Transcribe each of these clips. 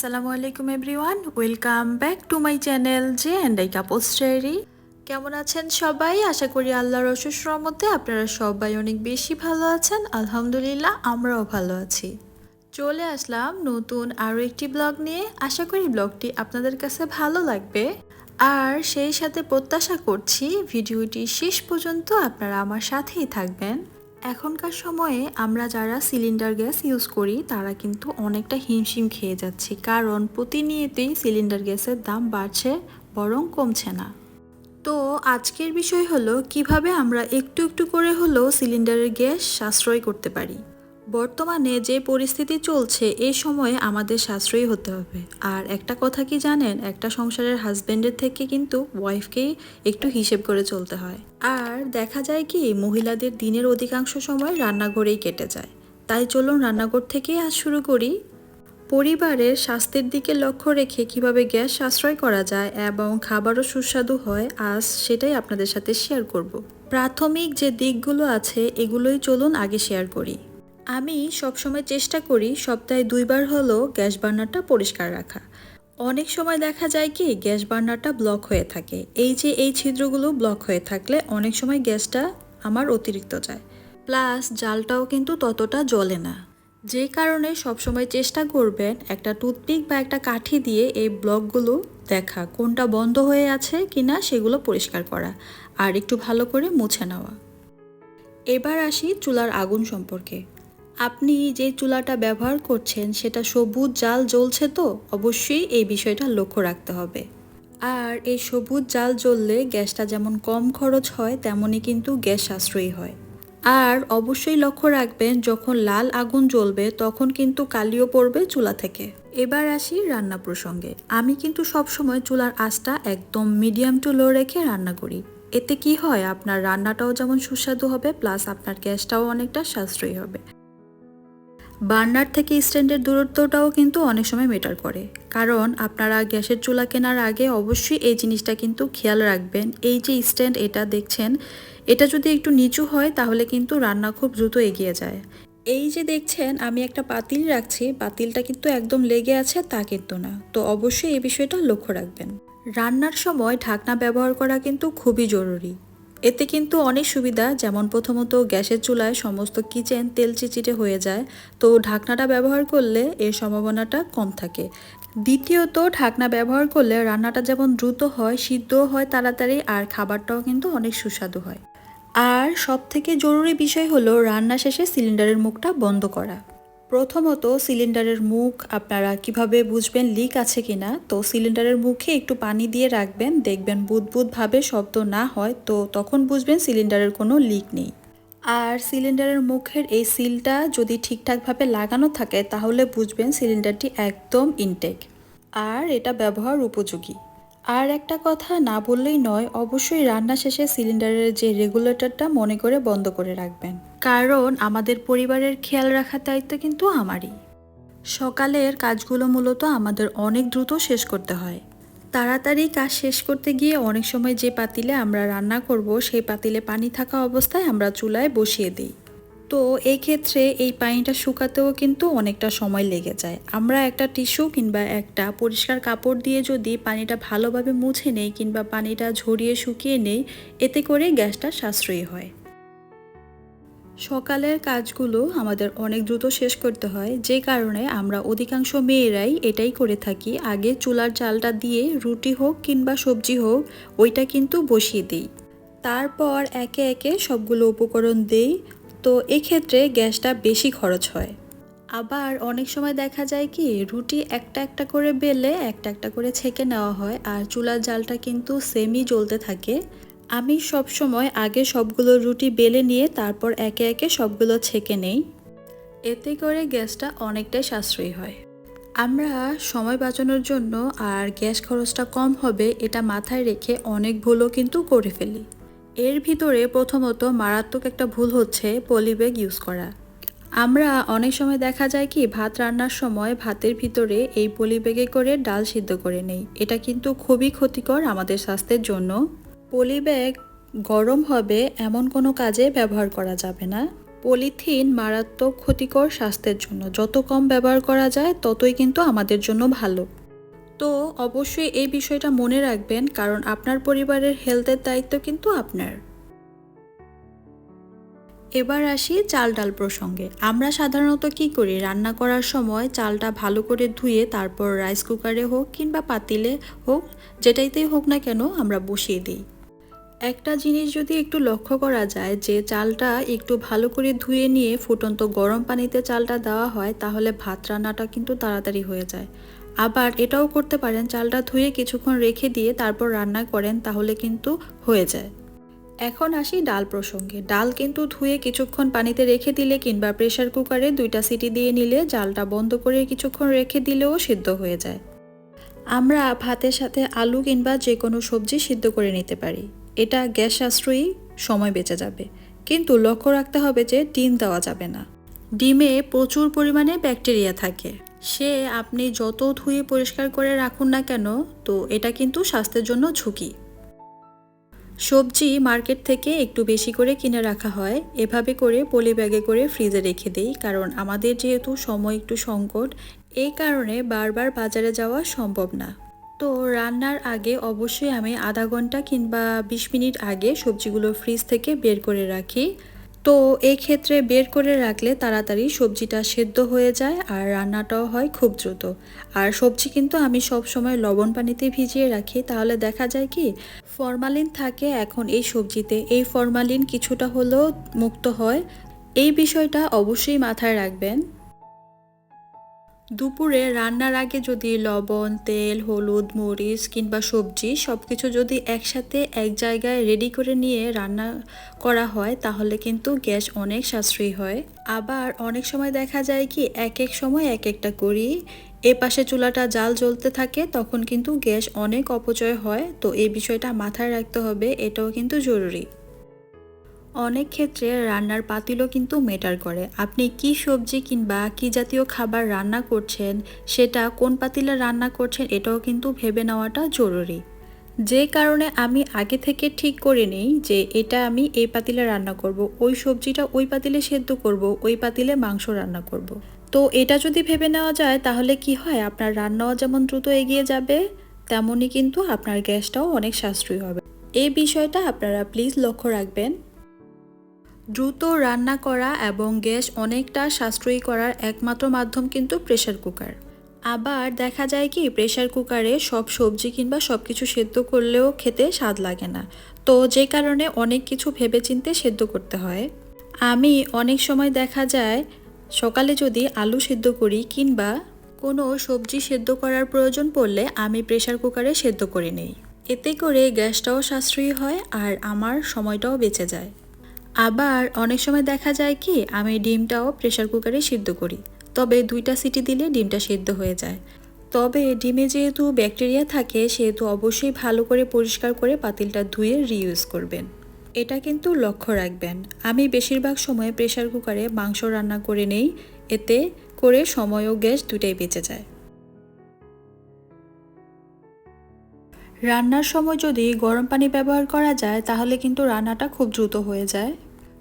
আসসালামু আলাইকুম everyone. Welcome back to my channel J and I couple story কেমন আছেন সবাই? আশা করি আল্লাহর অশেষ রহমতে আপনারা সবাই অনেক বেশি ভালো আছেন। আলহামদুলিল্লাহ, আমরাও ভালো আছি। চলে আসলাম নতুন আরও একটি ব্লগ নিয়ে। আশা করি ব্লগটি আপনাদের কাছে ভালো লাগবে। আর সেই সাথে প্রত্যাশা করছি, ভিডিওটি শেষ পর্যন্ত আপনারা আমার সাথেই থাকবেন। এখনকার সময়ে আমরা যারা সিলিন্ডার গ্যাস ইউজ করি, তারা কিন্তু অনেকটা হিমশিম খেয়ে যাচ্ছি। কারণ প্রতিনিয়তই সিলিন্ডার গ্যাসের দাম বাড়ছে, বরং কমছে না। তো আজকের বিষয় হলো, কীভাবে আমরা একটু একটু করে হলেও সিলিন্ডারের গ্যাস সাশ্রয় করতে পারি? বর্তমানে যে পরিস্থিতি চলছে এই সময়ে আমাদের সাশ্রয়ী হতে হবে। আর একটা কথা কি জানেন? একটা সংসারের হাজবেন্ডের থেকে কিন্তু ওয়াইফকেই একটু হিসেব করে চলতে হয়। আর দেখা যায় কি, মহিলাদের দিনের অধিকাংশ সময় রান্নাঘরেই কেটে যায়। তাই চলুন রান্নাঘর থেকেই আজ শুরু করি। পরিবারের স্বাস্থ্যের দিকে লক্ষ্য রেখে কীভাবে গ্যাস সাশ্রয় করা যায় এবং খাবারও সুস্বাদু হয়, আজ সেটাই আপনাদের সাথে শেয়ার করব। প্রাথমিক যে দিকগুলো আছে, এগুলোই চলুন আগে শেয়ার করি। আমি সবসময় চেষ্টা করি সপ্তাহে দুইবার হলো গ্যাস বার্নারটা পরিষ্কার রাখা। অনেক সময় দেখা যায় কি, গ্যাস বার্নারটা ব্লক হয়ে থাকে। এই যে এই ছিদ্রগুলো ব্লক হয়ে থাকলে অনেক সময় গ্যাসটা আমার অতিরিক্ত যায়। প্লাস জালটাও কিন্তু ততটা জ্বলে না। যে কারণে সবসময় চেষ্টা করবেন একটা টুথপিক বা একটা কাঠি দিয়ে এই ব্লকগুলো দেখা, কোনটা বন্ধ হয়ে আছে কিনা সেগুলো পরিষ্কার করা আর একটু ভালো করে মুছে নেওয়া। এবার আসি চুলার আগুন সম্পর্কে। আপনি যে চুলাটা ব্যবহার করছেন, সেটা সবুজ জাল জ্বলছে তো? অবশ্যই এই বিষয়টা লক্ষ্য রাখতে হবে। আর এই সবুজ জাল জ্বললে গ্যাসটা যেমন কম খরচ হয়, তেমনই কিন্তু গ্যাস সাশ্রয়ী হয়। আর অবশ্যই লক্ষ্য রাখবেন, যখন লাল আগুন জ্বলবে, তখন কিন্তু কালিও পড়বে চুলা থেকে। এবার আসি রান্না প্রসঙ্গে। আমি কিন্তু সবসময় চুলার আঁচটা একদম মিডিয়াম টু লো রেখে রান্না করি। এতে কি হয়, আপনার রান্নাটাও যেমন সুস্বাদু হবে, প্লাস আপনার গ্যাসটাও অনেকটা সাশ্রয়ী হবে। বার্নার থেকে স্ট্যান্ডের দূরত্বটাও কিন্তু অনেক সময় মেটার করে। কারণ আপনারা গ্যাসের চুলা কেনার আগে অবশ্যই এই জিনিসটা কিন্তু খেয়াল রাখবেন। এই যে স্ট্যান্ড এটা দেখছেন, এটা যদি একটু নিচু হয় তাহলে কিন্তু রান্না খুব দ্রুত এগিয়ে যায়। এই যে দেখছেন, আমি একটা পাতিল রাখছি, পাতিলটা কিন্তু একদম লেগে আছে, তা কিন্তু না। তো অবশ্যই এই বিষয়টা লক্ষ্য রাখবেন। রান্নার সময় ঢাকনা ব্যবহার করা কিন্তু খুবই জরুরি। এতে কিন্তু অনেক সুবিধা, যেমন প্রথমত গ্যাসের চুলায় সমস্ত কিচেন তেল চিচিটে হয়ে যায়। তো ঢাকনাটা ব্যবহার করলে এর সম্ভাবনাটা কম থাকে। দ্বিতীয়ত, ঢাকনা ব্যবহার করলে রান্নাটা যেমন দ্রুত হয়, সিদ্ধও হয় তাড়াতাড়ি আর খাবারটাও কিন্তু অনেক সুস্বাদু হয়। আর সব থেকে জরুরি বিষয় হলো রান্না শেষে সিলিন্ডারের মুখটা বন্ধ করা। প্রথমত সিলিন্ডারের মুখ, আপনারা কীভাবে বুঝবেন লিক আছে কিনা? তো সিলিন্ডারের মুখে একটু পানি দিয়ে রাখবেন, দেখবেন বুদবুদভাবে শব্দ না হয়, তো তখন বুঝবেন সিলিন্ডারের কোনো লিক নেই। আর সিলিন্ডারের মুখের এই সিলটা যদি ঠিকঠাকভাবে লাগানো থাকে, তাহলে বুঝবেন সিলিন্ডারটি একদম ইনটেক আর এটা ব্যবহার উপযোগী। আর একটা কথা না বললেই নয়, অবশ্যই রান্না শেষে সিলিন্ডারের যে রেগুলেটরটা মনে করে বন্ধ করে রাখবেন। কারণ আমাদের পরিবারের খেয়াল রাখার দায়িত্ব কিন্তু আমারই। সকালের কাজগুলো মূলত আমাদের অনেক দ্রুত শেষ করতে হয়। তাড়াতাড়ি কাজ শেষ করতে গিয়ে অনেক সময় যে পাতিলে আমরা রান্না করব, সেই পাতিলে পানি থাকা অবস্থায় আমরা চুলায় বসিয়ে দিই। তো এই ক্ষেত্রে এই পানিটা শুকাতেও কিন্তু অনেকটা সময় লেগে যায়। আমরা একটা টিস্যু কিংবা একটা পরিষ্কার কাপড় দিয়ে যদি পানিটা ভালোভাবে মুছে নেই কিংবা পানিটা ঝরিয়ে শুকিয়ে নেই, এতে করে গ্যাসটা সাশ্রয়ী হয়। সকালের কাজগুলো আমাদের অনেক দ্রুত শেষ করতে হয়। যে কারণে আমরা অধিকাংশ মেয়েরাই এটাই করে থাকি। আগে চুলার চালটা দিয়ে রুটি হোক কিংবা সবজি হোক, ওইটা কিন্তু বসিয়ে দিই। তারপর একে একে সবগুলো উপকরণ দেই। তো এক্ষেত্রে গ্যাসটা বেশি খরচ হয়। আবার অনেক সময় দেখা যায় কি, রুটি একটা একটা করে বেলে একটা একটা করে ছেঁকে নেওয়া হয় আর চুলার জালটা কিন্তু সেমই জ্বলতে থাকে। আমি সব সময় আগে সবগুলো রুটি বেলে নিয়ে তারপর একে একে সবগুলো ছেঁকে নেই। এতে করে গ্যাসটা অনেকটাই সাশ্রয়ী হয়। আমরা সময় বাঁচানোর জন্য আর গ্যাস খরচটা কম হবে এটা মাথায় রেখে অনেক ভুলও কিন্তু করে ফেলি। এর ভিতরে প্রথমত মারাত্মক একটা ভুল হচ্ছে পলিব্যাগ ইউজ করা। আমরা অনেক সময় দেখা যায় কি, ভাত রান্নার সময় ভাতের ভিতরে এই পলিব্যাগে করে ডাল সিদ্ধ করে নেই। এটা কিন্তু খুবই ক্ষতিকর আমাদের স্বাস্থ্যের জন্য। পলিব্যাগ গরম হবে এমন কোনো কাজে ব্যবহার করা যাবে না। পলিথিন মারাত্মক ক্ষতিকর স্বাস্থ্যের জন্য। যত কম ব্যবহার করা যায়, ততই কিন্তু আমাদের জন্য ভালো। তো অবশ্যই এই বিষয়টা মনে রাখবেন, কারণ আপনার পরিবারের হেলথের দায়িত্ব কিন্তু আপনার। এবার আসি চাল ডাল প্রসঙ্গে। আমরা সাধারণত কি করি? রান্না করার সময় চালটা ভালো করে ধুয়ে তারপর রাইস কুকারে হোক কিংবা পাতিলে হোক, যেটাইতেই হোক না কেন আমরা বসিয়ে দিই। একটা জিনিস যদি একটু লক্ষ্য করা যায় যে চালটা একটু ভালো করে ধুয়ে নিয়ে ফুটন্ত গরম পানিতে চালটা দেওয়া হয়, তাহলে ভাত রান্নাটা কিন্তু তাড়াতাড়ি হয়ে যায়। আবার এটাও করতে পারেন, চালটা ধুয়ে কিছুক্ষণ রেখে দিয়ে তারপর রান্না করেন তাহলে কিন্তু হয়ে যায়। এখন আসি ডাল প্রসঙ্গে। ডাল কিন্তু ধুয়ে কিছুক্ষণ পানিতে রেখে দিলে কিংবা প্রেসার কুকারে দুইটা সিটি দিয়ে নিলে জালটা বন্ধ করে কিছুক্ষণ রেখে দিলেও সিদ্ধ হয়ে যায়। আমরা ভাতের সাথে আলু কিংবা যে কোনো সবজি সিদ্ধ করে নিতে পারি। এটা গ্যাস সাশ্রয়ী সময় বেঁচে যাবে। কিন্তু লক্ষ্য রাখতে হবে যে ডিম দেওয়া যাবে না। ডিমে প্রচুর পরিমাণে ব্যাকটেরিয়া থাকে। সে আপনি যত ধুয়ে পরিষ্কার করে রাখুন না কেন, তো এটা কিন্তু স্বাস্থ্যের জন্য ঝুঁকি। সবজি মার্কেট থেকে একটু বেশি করে কিনে রাখা হয়। এভাবে করে পলি ব্যাগে করে ফ্রিজে রেখে দিই, কারণ আমাদের যেহেতু সময় একটু সংকট, এই কারণে বারবার বাজারে যাওয়া সম্ভব না। তো রান্নার আগে অবশ্যই আমি আধা ঘণ্টা কিংবা বিশ মিনিট আগে সবজিগুলো ফ্রিজ থেকে বের করে রাখি। তো এই ক্ষেত্রে বের করে রাখলে তাড়াতাড়ি সবজিটা সেদ্ধ হয়ে যায় আর রান্নাটাও হয় খুব দ্রুত। আর সবজি কিন্তু আমি সব সময় লবণ পানিতে ভিজিয়ে রাখি। তাহলে দেখা যায় কি, ফরমালিন থাকে এখন এই সবজিতে। এই ফরমালিন কিছুটা হলেও মুক্ত হয়। এই বিষয়টা অবশ্যই মাথায় রাখবেন। দুপুরে রান্নার আগে যদি লবণ, তেল, হলুদ, মরিচ কিংবা সবজি সব কিছু যদি একসাথে এক জায়গায় রেডি করে নিয়ে রান্না করা হয়, তাহলে কিন্তু গ্যাস অনেক সাশ্রয়ী হয়। আবার অনেক সময় দেখা যায় কি, এক এক সময় এক একটা করি, এ পাশে চুলাটা জাল জ্বলতে থাকে, তখন কিন্তু গ্যাস অনেক অপচয় হয়। তো এই বিষয়টা মাথায় রাখতে হবে, এটাও কিন্তু জরুরি। অনেক ক্ষেত্রে রান্নার পাতিলও কিন্তু মেটার করে। আপনি কি সবজি কিংবা কি জাতীয় খাবার রান্না করছেন, সেটা কোন পাতিলে রান্না করছেন, এটাও কিন্তু ভেবে নেওয়াটা জরুরি। যে কারণে আমি আগে থেকে ঠিক করে নেই যে এটা আমি এই পাতিলে রান্না করব, ওই সবজিটা ওই পাতিলে সেদ্ধ করব, ওই পাতিলে মাংস রান্না করব। তো এটা যদি ভেবে নেওয়া যায়, তাহলে কি হয়? আপনার রান্নাও যেমন দ্রুত এগিয়ে যাবে, তেমনই কিন্তু আপনার গ্যাসটাও অনেক সাশ্রয়ী হবে। এই বিষয়টা আপনারা প্লিজ লক্ষ্য রাখবেন। দ্রুত রান্না করা এবং গ্যাস অনেকটা সাশ্রয়ী করার একমাত্র মাধ্যম কিন্তু প্রেশার কুকার। আবার দেখা যায় কি প্রেশার কুকারে সব সবজি কিংবা সব কিছু সেদ্ধ করলেও খেতে স্বাদ লাগে না। তো যে কারণে অনেক কিছু ভেবেচিন্তে সেদ্ধ করতে হয়। আমি অনেক সময় দেখা যায়, সকালে যদি আলু সেদ্ধ করি কিংবা কোনো সবজি সেদ্ধ করার প্রয়োজন পড়লে আমি প্রেশার কুকারে সেদ্ধ করে নেই। এতে করে গ্যাসটাও সাশ্রয়ী হয় আর আমার সময়টাও বেঁচে যায়। আবার অনেক সময় দেখা যায় কি, আমি ডিমটাও প্রেশার কুকারে সিদ্ধ করি। তবে দুইটা সিটি দিলে ডিমটা সিদ্ধ হয়ে যায়। তবে ডিমে যেহেতু ব্যাকটেরিয়া থাকে, সেহেতু অবশ্যই ভালো করে পরিষ্কার করে পাতিলটা ধুয়ে রিইউজ করবেন। এটা কিন্তু লক্ষ্য রাখবেন। আমি বেশিরভাগ সময় প্রেশার কুকারে মাংস রান্না করে নেই, এতে করে সময় ও গ্যাস দুটাই বেঁচে যায়। রান্নার সময় যদি গরম পানি ব্যবহার করা যায়, তাহলে কিন্তু রান্নাটা খুব দ্রুত হয়ে যায়।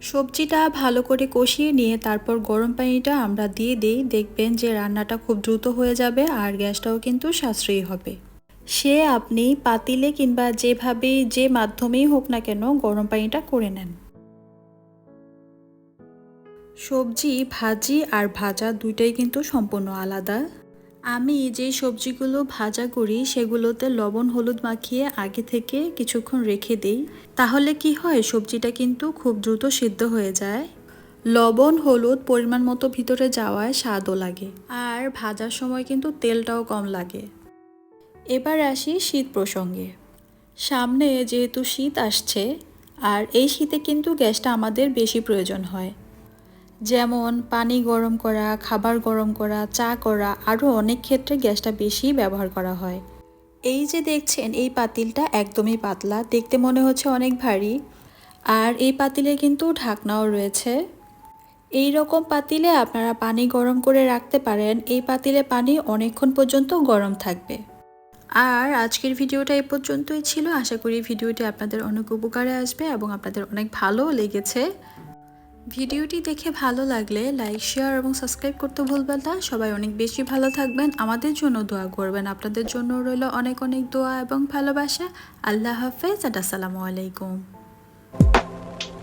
সবজিটা ভালো করে কষিয়ে নিয়ে তারপর গরম পানিটা আমরা দিয়ে দিই। দেখবেন যে রান্নাটা খুব দ্রুত হয়ে যাবে আর গ্যাসটাও কিন্তু সাশ্রয়ী হবে। সে আপনি পাতিলে কিংবা যেভাবে যে মাধ্যমেই হোক না কেন গরম পানিটা করে নেন। সবজি, ভাজি আর ভাজা দুইটাই কিন্তু সম্পূর্ণ আলাদা। আমি যে সবজিগুলো ভাজা করি, সেগুলোতে লবণ, হলুদ মাখিয়ে আগে থেকে কিছুক্ষণ রেখে দিই। তাহলে কি হয়, সবজিটা কিন্তু খুব দ্রুত সিদ্ধ হয়ে যায়। লবণ, হলুদ পরিমাণ মতো ভিতরে যাওয়ায় স্বাদও লাগে। আর ভাজার সময় কিন্তু তেলটাও কম লাগে। এবার আসি শীত প্রসঙ্গে। সামনে যেহেতু শীত আসছে, আর এই শীতে কিন্তু গ্যাসটা আমাদের বেশি প্রয়োজন হয়। যেমন পানি গরম করা, খাবার গরম করা, চা করা আরও অনেক ক্ষেত্রে গ্যাসটা বেশি ব্যবহার করা হয়। এই যে দেখছেন, এই পাতিলটা একদমই পাতলা, দেখতে মনে হচ্ছে অনেক ভারী। আর এই পাতিলে কিন্তু ঢাকনাও রয়েছে। এই রকম পাতিলে আপনারা পানি গরম করে রাখতে পারেন। এই পাতিলে পানি অনেকক্ষণ পর্যন্ত গরম থাকবে। আর আজকের ভিডিওটা এই পর্যন্তই ছিল। আশা করি ভিডিওটি আপনাদের অনেক উপকারে আসবে এবং আপনাদের অনেক ভালো লেগেছে। ভিডিওটি দেখে ভালো লাগলে লাইক, শেয়ার এবং সাবস্ক্রাইব করতে ভুলবেন না। সবাই অনেক বেশি ভালো থাকবেন। আমাদের জন্য দোয়া করবেন। আপনাদের জন্য রইল অনেক অনেক দোয়া এবং ভালোবাসা। আল্লাহ হাফেজ। আর আসসালামু আলাইকুম।